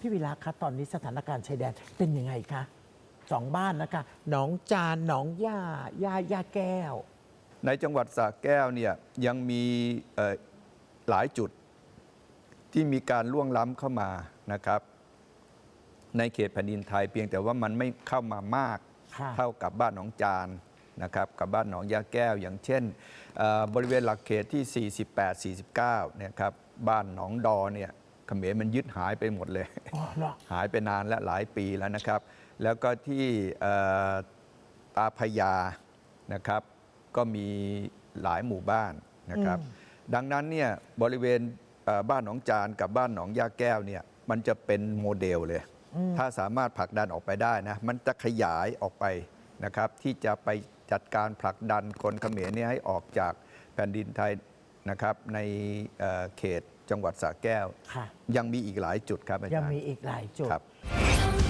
พี่วิระคะตอนนี้สถานการณ์ชายแดนเป็นยังไงคะสองบ้านนะคะหนองจานหนองย่าย่าย่าแก้ว ในจังหวัดสระแก้วเนี่ยยังมีเอ่อหลายจุดที่มีการล่วงล้ำเข้ามานะครับ ในเขตแผ่นดินไทยเพียงแต่ว่ามันไม่เข้ามามากค่ะเท่ากับบ้านหนองจานนะครับกับบ้านหนองยาแก้ว อย่างเช่นเอ่อบริเวณหลักเขตที่ 48 49เนี่ยครับบ้านหนองดอเนี่ย เขมรมันยึดหายไปหมดเลยอ๋อเหรอหายไปนานและหลายปีแล้วนะครับ แล้วก็ที่เอ่อตาพยานะครับ ก็มีหลายหมู่บ้านนะครับ ดังนั้นเนี่ยบริเวณเอ่อบ้านหนองจานกับบ้านหนองยาแก้วเนี่ยมันจะเป็นโมเดลเลย ถ้าสามารถผลักดันออกไปได้นะ มันจะขยายออกไปนะครับ ที่จะไปจัดการผลักดันคนเขมรเนี่ยให้ออกจากแผ่นดินไทยนะครับในเอ่อเขต จังหวัดสระแก้ว ค่ะ ยังมีอีกหลายจุดครับอาจารย์ ยังมีอีกหลายจุด ครับช่อง7